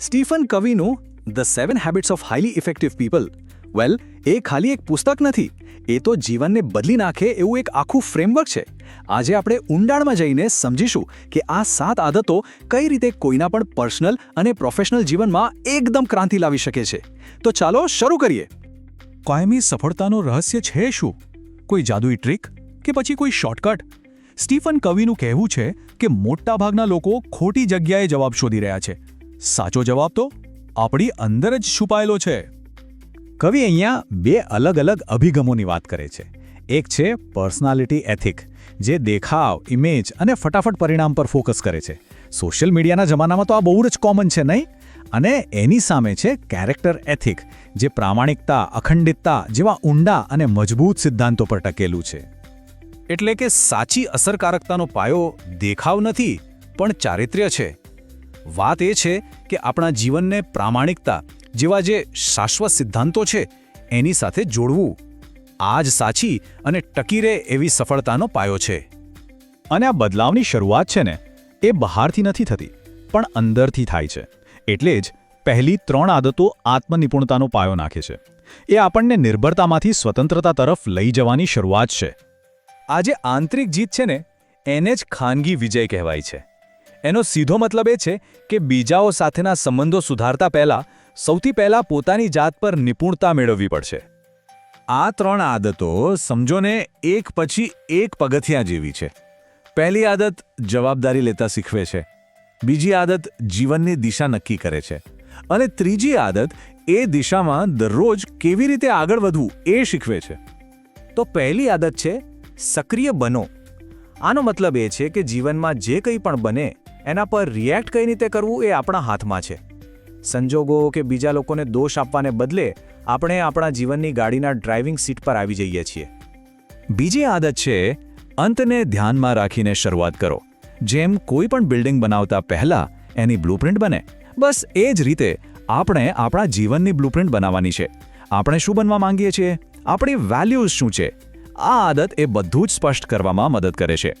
Stephen કવિનું the seven habits of highly effective people. Well, એ ખાલી એક પુસ્તક નથી. એ તો જીવનને બદલી નાખે એવું એક આખું ફ્રેમવર્ક છે. આજે આપણે ઊંડાણમાં જઈને સમજીશું કે આ સાત આદતો કઈ રીતે કોઈના પણ પર્સનલ અને પ્રોફેશનલ જીવનમાં એકદમ ક્રાંતિ લાવી શકે છે. તો ચાલો શરૂ કરીએ. કાયમી સફળતાનું રહસ્ય છે શું? કોઈ જાદુઈ ટ્રીક કે પછી કોઈ શોર્ટકટ? સ્ટીફન કવિનું કહેવું છે કે મોટાભાગના લોકો ખોટી જગ્યાએ જવાબ શોધી રહ્યા છે. સાચો જવાબ તો આપણી અંદર જ છુપાયેલો છે. કવિ અહીંયા બે અલગ અલગ અભિગમોની વાત કરે છે. એક છે પર્સનાલિટી એથિક, જે દેખાવ, ઇમેજ અને ફટાફટ પરિણામ પર ફોકસ કરે છે. સોશિયલ મીડિયાના જમાનામાં તો આ બહુ જ કોમન છે નહીં? અને એની સામે છે કેરેક્ટર એથિક, જે પ્રામાણિકતા, અખંડિતતા જેવા ઊંડા અને મજબૂત સિદ્ધાંતો પર ટકેલું છે. એટલે કે સાચી અસરકારકતાનો પાયો દેખાવ નથી, પણ ચારિત્ર્ય છે. વાત એ છે કે આપણા જીવનને પ્રામાણિકતા જેવા જે શાશ્વત સિદ્ધાંતો છે, એની સાથે જોડવું આ જ સાચી અને ટકી રહે એવી સફળતાનો પાયો છે. અને આ બદલાવની શરૂઆત છે ને, એ બહારથી નથી થતી, પણ અંદરથી થાય છે. એટલે જ પહેલી ત્રણ આદતો આત્મનિપુણતાનો પાયો નાખે છે. એ આપણને નિર્ભરતામાંથી સ્વતંત્રતા તરફ લઈ જવાની શરૂઆત છે. આ જે આંતરિક જીત છે ને, એને જ ખાનગી વિજય કહેવાય છે. એનો સીધો મતલબ એ છે કે બીજાઓ સાથેના સંબંધો સુધારતા પહેલાં સૌથી પહેલાં પોતાની જાત પર નિપુણતા મેળવવી પડશે. આ ત્રણ આદતો સમજોને એક પછી એક પગથિયા જેવી છે. પહેલી આદત જવાબદારી લેતા શીખવે છે. બીજી આદત જીવનની દિશા નક્કી કરે છે. અને ત્રીજી આદત એ દિશામાં દરરોજ કેવી રીતે આગળ વધવું એ શીખવે છે. તો પહેલી આદત છે, સક્રિય બનો. આનો મતલબ એ છે કે જીવનમાં જે કંઈ પણ બને એના પર રિએક્ટ કઈ રીતે કરવું એ આપણા હાથમાં છે. સંજોગો કે બીજા લોકોને દોષ આપવાને બદલે આપણે આપણા જીવનની ગાડીના ડ્રાઇવિંગ સીટ પર આવી જઈએ છીએ. બીજી આદત છે, અંતને ધ્યાનમાં રાખીને શરૂઆત કરો. જેમ કોઈ પણ બિલ્ડિંગ બનાવતા પહેલા એની બ્લુપ્રિન્ટ બને. બસ એ જ રીતે આપણે આપણા જીવનની બ્લુપ્રિન્ટ બનાવવાની છે. આપણે શું બનવા માંગીએ છીએ? આપણી વેલ્યુઝ શું છે? આ આદત એ બધું જ સ્પષ્ટ કરવામાં મદદ કરે છે.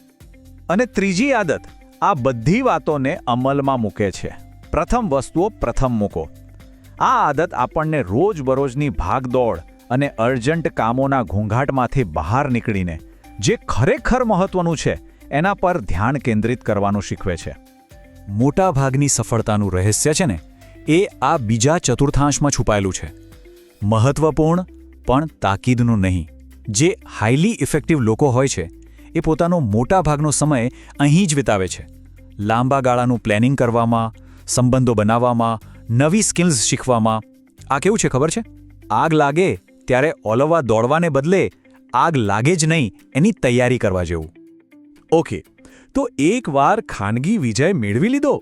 અને ત્રીજી આદત આ બધી વાતોને અમલમાં મૂકે છે. પ્રથમ વસ્તુઓ પ્રથમ મૂકો. આ આદત આપણને રોજબરોજની ભાગદોડ અને અર્જન્ટ કામોના ઘોંઘાટમાંથી બહાર નીકળીને, જે ખરેખર મહત્વનું છે, એના પર ધ્યાન કેન્દ્રિત કરવાનું શીખવે છે. મોટાભાગની સફળતાનું રહસ્ય છે ને, એ આ બીજા ચતુર્થાંશમાં છુપાયેલું છે. મહત્વપૂર્ણ, પણ તાકીદનું નહીં. જે હાઈલી ઇફેક્ટિવ લોકો હોય છે એ પોતાનો મોટાભાગનો સમય અહીં જ વિતાવે છે. લાંબા ગાળાનું પ્લેનિંગ કરવામાં, સંબંધો બનાવવામાં, નવી સ્કિલ્સ શીખવામાં. આ કેવું છે ખબર છે? આગ લાગે ત્યારે ઓલવવા દોડવાને બદલે આગ લાગે જ નહીં એની તૈયારી કરવા જેવું. ઓકે તો એકવાર ખાનગી વિજય મેળવી લીધો,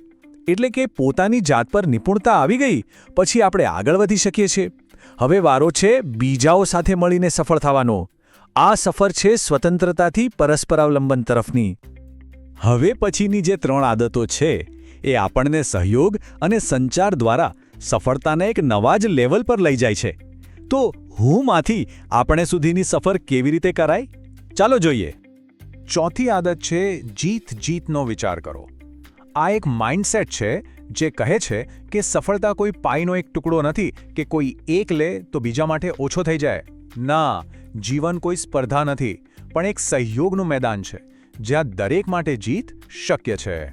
એટલે કે પોતાની જાત પર નિપુણતા આવી ગઈ, પછી આપણે આગળ વધી શકીએ છીએ. હવે વારો છે બીજાઓ સાથે મળીને સફળ થવાનો. આ સફર છે સ્વતંત્રતાથી પરસ્પરાવલંબન તરફની. હવે પછીની જે ત્રણ આદતો છે, એ આપણને સહયોગ અને સંચાર દ્વારા સફળતાને એક નવા જ લેવલ પર લઈ જાય છે. તો હુંમાંથી આપણે સુધીની સફર કેવી રીતે કરાય? ચાલો જોઈએ. ચોથી આદત છે, જીત જીતનો વિચાર કરો. આ એક માઇન્ડસેટ છે, જે કહે છે કે સફળતા કોઈ પાઈનો એક ટુકડો નથી કે કોઈ એક લે તો બીજા માટે ઓછો થઈ જાય. ના જીવન કોઈ સ્પર્ધા નથી, પણ એક સહયોગનું મેદાન છે, જ્યાં દરેક માટે જીત શક્ય છે.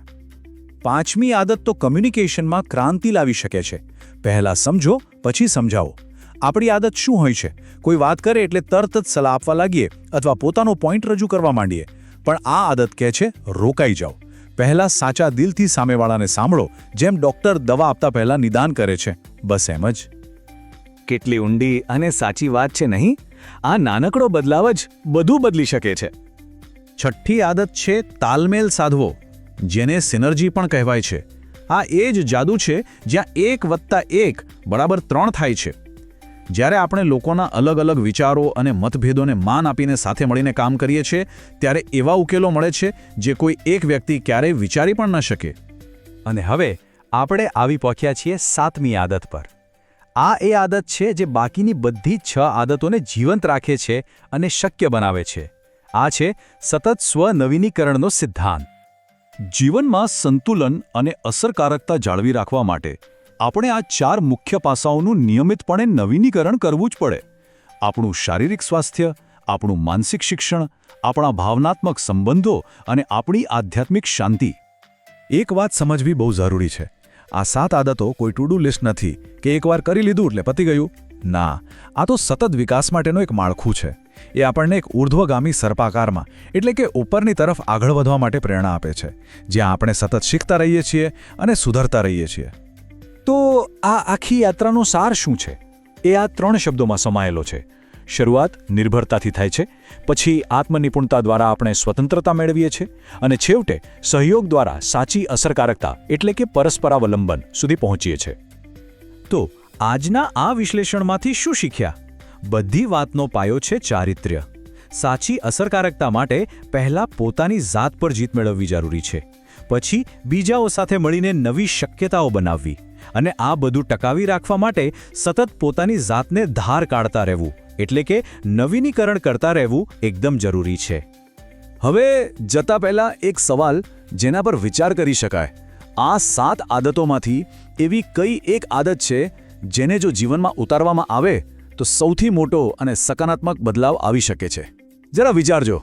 પાંચમી આદત તો કમ્યુનિકેશનમાં ક્રાંતિ લાવી શકે છે. પહેલા સમજો, પછી સમજાવો. આપણી આદત શું હોય છે? કોઈ વાત કરે એટલે તરત જ સલાહ આપવા લાગીએ અથવા પોતાનો પોઈન્ટ રજૂ કરવા માંડીએ. પણ આ આદત કહે છે, રોકાઈ જાઓ. પહેલા સાચા દિલથી સામેવાળાને સાંભળો, જેમ ડોક્ટર દવા આપતા પહેલા નિદાન કરે છે. બસ એમ જ. કેટલી ઊંડી અને સાચી વાત છે નહીં? આ નાનકડો બદલાવ જ બધું બદલી શકે છે. છઠ્ઠી આદત છે તાલમેલ સાધવો, જેને સિનર્જી પણ કહેવાય છે. આ એ જ જાદુ છે જ્યાં એક વત્તા એક બરાબર ત્રણ થાય છે. જ્યારે આપણે લોકોના અલગ અલગ વિચારો અને મતભેદોને માન આપીને સાથે મળીને કામ કરીએ છીએ, ત્યારે એવા ઉકેલો મળે છે જે કોઈ એક વ્યક્તિ ક્યારેય વિચારી પણ ન શકે. અને હવે આપણે આવી પહોંચ્યા છીએ સાતમી આદત પર. આ એ આદત છે જે બાકીની બધી છ આદતોને જીવંત રાખે છે અને શક્ય બનાવે છે. આ છે સતત સ્વનવીનીકરણનો સિદ્ધાંત. જીવનમાં સંતુલન અને અસરકારકતા જાળવી રાખવા માટે આપણે આ ચાર મુખ્ય પાસાઓનું નિયમિતપણે નવીનીકરણ કરવું જ પડે. આપણું શારીરિક સ્વાસ્થ્ય, આપણું માનસિક શિક્ષણ, આપણા ભાવનાત્મક સંબંધો અને આપણી આધ્યાત્મિક શાંતિ. એક વાત સમજવી બહુ જરૂરી છે. આ સાત આદતો કોઈ ટુ ડુ લિસ્ટ નથી કે એકવાર કરી લીધું એટલે પતી ગયું. ના, આ તો સતત વિકાસ માટેનું એક માળખું છે. એ આપણને એક ઉર્ધ્વગામી સર્પાકારમાં, એટલે કે ઉપરની તરફ આગળ વધવા માટે પ્રેરણા આપે છે, જ્યાં આપણે સતત શીખતા રહીએ છીએ અને સુધરતા રહીએ છીએ. તો આ આખી યાત્રાનો સાર શું છે? એ આ ત્રણ શબ્દોમાં સમાયેલો છે. શરૂઆત નિર્ભરતાથી થાય છે, પછી આત્મનિપુણતા દ્વારા આપણે સ્વતંત્રતા મેળવીએ છીએ અને છેવટે સહયોગ દ્વારા સાચી અસરકારકતા એટલે કે પરસ્પરાવલંબન સુધી પહોંચીએ છીએ. તો આજના આ વિશ્લેષણમાંથી શું શીખ્યા? બધી વાતનો પાયો છે ચારિત્ર્ય. સાચી અસરકારકતા માટે પહેલાં પોતાની જાત પર જીત મેળવવી જરૂરી છે. પછી બીજાઓ સાથે મળીને નવી શક્યતાઓ બનાવવી. અને આ બધું ટકાવી રાખવા માટે સતત પોતાની જાતને ધાર કાઢતા રહેવું. એટલે કે નવીનીકરણ કરતા રહેવું એકદમ જરૂરી છે. હવે જતા પહેલા એક સવાલ જેના પર વિચાર કરી શકાય. આ સાત આદતોમાંથી એવી કઈ એક આદત છે જેને જો જીવનમાં ઉતારવામાં આવે તો સૌથી મોટો અને સકારાત્મક બદલાવ આવી શકે છે? જરા વિચારજો.